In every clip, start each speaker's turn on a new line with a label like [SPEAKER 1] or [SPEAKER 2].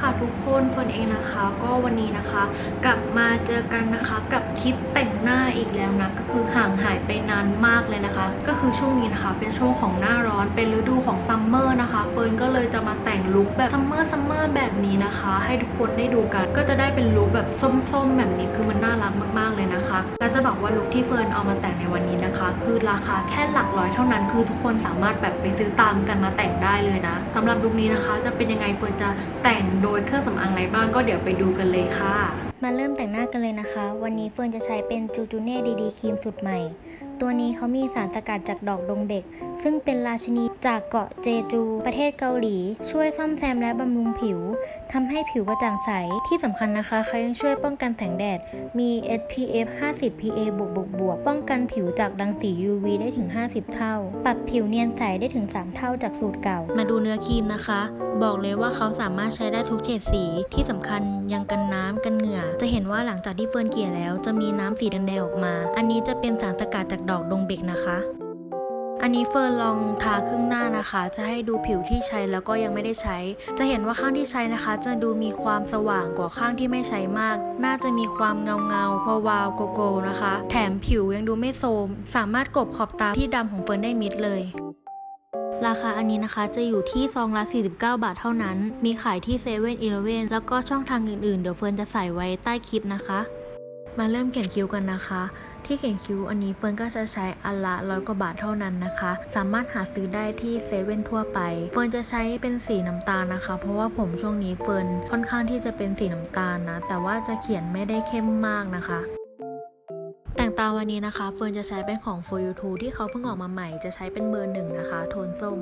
[SPEAKER 1] ค่ะทุกคนเฟิร์นเองนะคะ ก็วันนี้นะคะ กลับมาเจอกันนะคะกับคลิปแต่งหน้าอีกแล้วนะก็คือห่างหายไปนานมากเลยนะคะ ก็คือช่วงนี้นะคะ เป็นช่วงของหน้าร้อนเป็นฤดูของซัมเมอร์นะคะเฟิร์นก็เลยจะมาแต่งลุคแบบซัมเมอร์ซัมเมอร์แบบนี้นะคะ ให้ทุกคนได้ดูกัน ก็จะได้เป็นลุคแบบส้มๆ แบบนี้คือมันน่ารักมากๆเลยนะคะและจะบอกว่าลุคที่เฟิร์นเอามาแต่งในวันนี้นะคะ คือราคาแค่หลักร้อยเท่านั้น คือทุกคนสามารถแบบไปซื้อตามกันมาแต่งได้เลยนะสำหรับลุคนี้นะคะ จะเป็นยังไงเฟิร์นจะแต่งโดยเครื่องสำอางอะไรบ้างก็เดี๋ยวไปดูกันเลยค่ะ
[SPEAKER 2] มาเริ่มแต่งหน้ากันเลยนะคะ วันนี้เฟิร์นจะใช้เป็นจูจูเน่ดีดีครีมสุดใหม่ ตัวนี้เขามีสารสกัดจากดอกดงเบก ซึ่งเป็นราชินีจากเกาะเจจู ประเทศเกาหลี ช่วยซ่อมแซมและบำรุงผิวทำให้ผิวกระจ่างใส ที่สำคัญนะคะเขายังช่วยป้องกันแสงแดด มี SPF 50 PA บวกบวกบวกป้องกันผิวจากรังสี UV ได้ถึง 50 เท่า ปรับผิวเนียนใสได้ถึง 3 เท่าจากสูตรเก่า มาดูเนื้อครีมนะคะ บอกเลยว่าเขาสามารถใช้ได้ทุกเฉดสี ที่สำคัญยังกันน้ำกันเหงื่อจะเห็นว่าหลังจากที่เฟิร์นเกลี่ยแล้วจะมีน้ำสีแดงๆออกมา อันนี้จะเป็นสารสกัดจากดอกดงเบกนะคะอันนี้เฟิร์นลองทาครึ่งหน้านะคะ จะให้ดูผิวที่ใช้แล้วก็ยังไม่ได้ใช้ จะเห็นว่าข้างที่ใช้นะคะ จะดูมีความสว่างกว่าข้างที่ไม่ใช้มาก น่าจะมีความเงาเงาๆวาวๆโกโก้นะคะ แถมผิวยังดูไม่โทรมสามารถกบขอบตาที่ดำของเฟิร์นได้มิดเลย ราคาอันนี้นะคะจะอยู่ที่ซองละ 49 บาทเท่านั้น มีขายที่เซเว่นอีเลเว่นแล้วก็ช่องทางอื่นๆ เดี๋ยวเฟิร์นจะใส่ไว้ใต้คลิปนะคะ มาเริ่มเขียนคิ้วกันนะคะ ที่เขียนคิ้วอันนี้เฟิร์นก็จะใช้อันละร้อยกว่าบาทเท่านั้นนะคะ สามารถหาซื้อได้ที่เซเว่นทั่วไป เฟิร์นจะใช้เป็นสีน้ำตาลนะคะ เพราะว่าผมช่วงนี้เฟิร์นค่อนข้างที่จะเป็นสีน้ำตาลนะ แต่ว่าจะเขียนไม่ได้เข้มมากนะคะ ตาวันนี้นะคะเฟิร์นจะใช้เป็นของ For You Two ที่เขาเพิ่งออกมาใหม่จะใช้เป็นเบอร์หนึ่งนะคะ โทนส้ม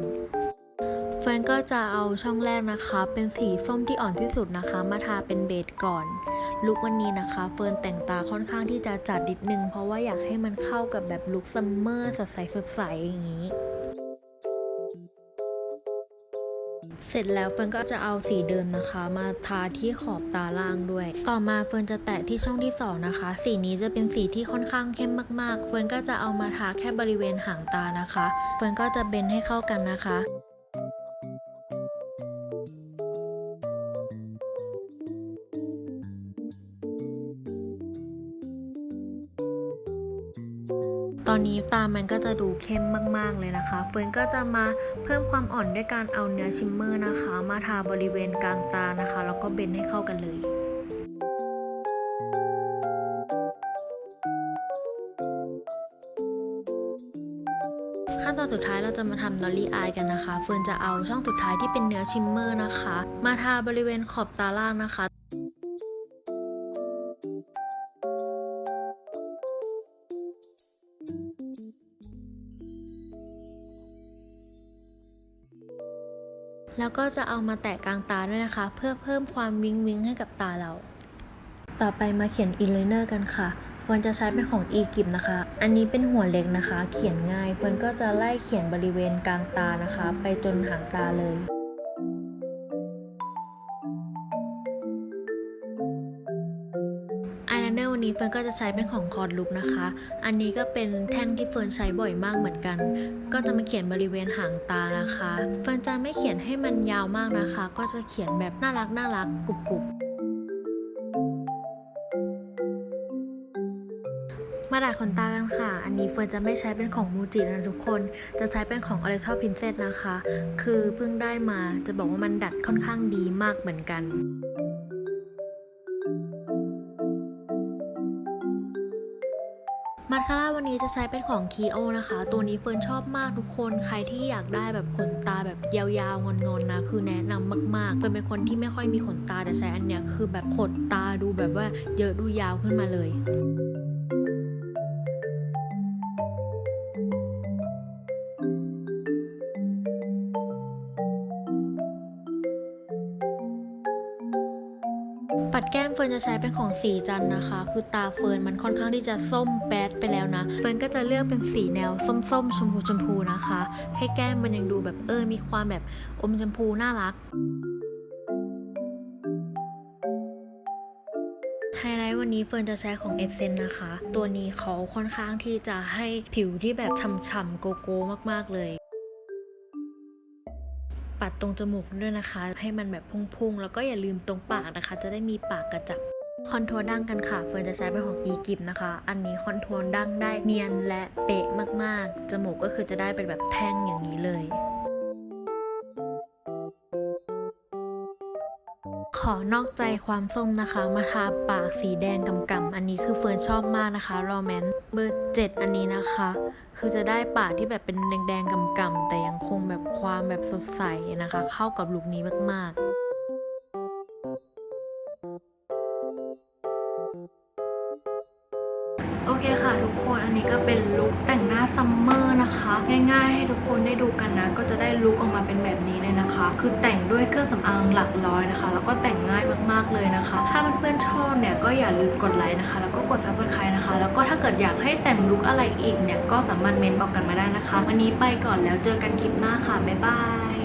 [SPEAKER 2] เฟิร์นก็จะเอาช่องแรกนะคะ เป็นสีส้มที่อ่อนที่สุดนะคะ มาทาเป็นเบสก่อนลุควันนี้นะคะ เฟิร์นแต่งตาค่อนข้างที่จะจัดนิดนึง เพราะว่าอยากให้มันเข้ากับแบบลุคซัมเมอร์สดใสสดใสอย่างนี้ เสร็จแล้วเฟิร์นก็จะเอาสีเดิมนะคะ มาทาที่ขอบตาล่างด้วย ต่อมาเฟิร์นจะแตะที่ช่องที่สองนะคะ สีนี้จะเป็นสีที่ค่อนข้างเข้มมากๆ เฟิร์นก็จะเอามาทาแค่บริเวณหางตานะคะ เฟิร์นก็จะเบนให้เข้ากันนะคะ มันก็จะดูเข้มมากๆเลยนะคะ เฟิร์นก็จะมาเพิ่มความอ่อนด้วยการเอาเนื้อชิมเมอร์นะคะ มาทาบริเวณกลางตานะคะ แล้วก็เบนให้เข้ากันเลยขั้นตอนสุดท้ายเราจะมาทำดอลลี่อายกันนะคะ เฟิร์นจะเอาช่องสุดท้ายที่เป็นเนื้อชิมเมอร์นะคะ มาทาบริเวณขอบตาล่างนะคะ แล้วก็จะเอามาแตะกลางตาด้วยนะคะ เพื่อเพิ่มความวิงวิงให้กับตาเรา ต่อไปมาเขียนอินไลเนอร์กันค่ะเฟิร์นจะใช้เป็นของอีกิบนะคะ อันนี้เป็นหัวเล็กนะคะ เขียนง่าย เฟิร์นก็จะไล่เขียนบริเวณกลางตานะคะ ไปจนหางตาเลย เฟิร์นก็จะใช้เป็นของคอร์ดลุกนะคะ อันนี้ก็เป็นแท่งที่เฟิร์นใช้บ่อยมากเหมือนกัน ก็จะมาเขียนบริเวณหางตานะคะ เฟิร์นจะไม่เขียนให้มันยาวมากนะคะ ก็จะเขียนแบบน่ารักน่ารักกรุบกรุบมาดัดขนตากันค่ะ อันนี้เฟิร์นจะไม่ใช้เป็นของมูจินะทุกคน จะใช้เป็นของ o r i e n t a l Princess นะคะ คือเพิ่งได้มา จะบอกว่ามันดัดค่อนข้างดีมากเหมือนกัน มาคาร่าวันนี้จะใช้เป็นของคีโอนะคะ ตัวนี้เฟิร์นชอบมากทุกคน ใครที่อยากได้แบบขนตาแบบยาวๆ งอนๆนะ คือแนะนำมากๆเฟิร์นเป็นคนที่ไม่ค่อยมีขนตาแต่ใช้อันเนี้ยคือแบบขดตาดูแบบว่าเยอะดูยาวขึ้นมาเลย ปัดแก้มเฟิร์นจะใช้เป็นของสีจันนะคะ คือตาเฟิร์นมันค่อนข้างที่จะส้มแป๊ดไปแล้วนะ เฟิร์นก็จะเลือกเป็นสีแนวส้มๆ ชมพูชมพูนะคะ ให้แก้มมันยังดูแบบเออ มีความแบบอมชมพูน่ารักไฮไลท์วันนี้เฟิร์นจะใช้ของเอเซนนะคะ ตัวนี้เขาค่อนข้างที่จะให้ผิวที่แบบฉ่ำๆโกโก้มากๆเลย ปัดตรงจมูกด้วยนะคะ ให้มันแบบพุ่งๆ แล้วก็อย่าลืมตรงปากนะคะ จะได้มีปากกระจับคอนโทรลดั้งกันค่ะ เฟิร์นจะใช้เป็นของ e g i p นะคะ อันนี้คอนโทรลดั้งได้เนียนและเป๊ะมากๆ จมูกก็คือจะได้เป็นแบบแท่งอย่างนี้เลย อนอกใจความส้มนะคะ มาทาปากสีแดงกำกำอันนี้คือเฟิร์นชอบมากนะคะรอแมนเบอร์เจ็ดอันนี้นะคะ คือจะได้ปากที่แบบเป็นแดงๆกำกำแต่ยังคงแบบความแบบสดใสนะคะ เข้ากับลุคนี้มากๆ
[SPEAKER 1] นี้ก็เป็นลุคแต่งหน้าซัมเมอร์นะคะ ง่ายๆให้ทุกคนได้ดูกันนะ ก็จะได้ลุคออกมาเป็นแบบนี้เลยนะคะ คือแต่งด้วยเครื่องสำอางหลักร้อยนะคะ แล้วก็แต่งง่ายมากๆเลยนะคะ ถ้าเพื่อนๆชอบเนี่ยก็อย่าลืมกดไลค์นะคะ แล้วก็กด subscribe นะคะ แล้วก็ถ้าเกิดอยากให้แต่งลุคอะไรอีกเนี่ยก็สามารถเมนบอกกันมาได้นะคะ วันนี้ไปก่อนแล้วเจอกันคลิปหน้าค่ะบ๊ายบาย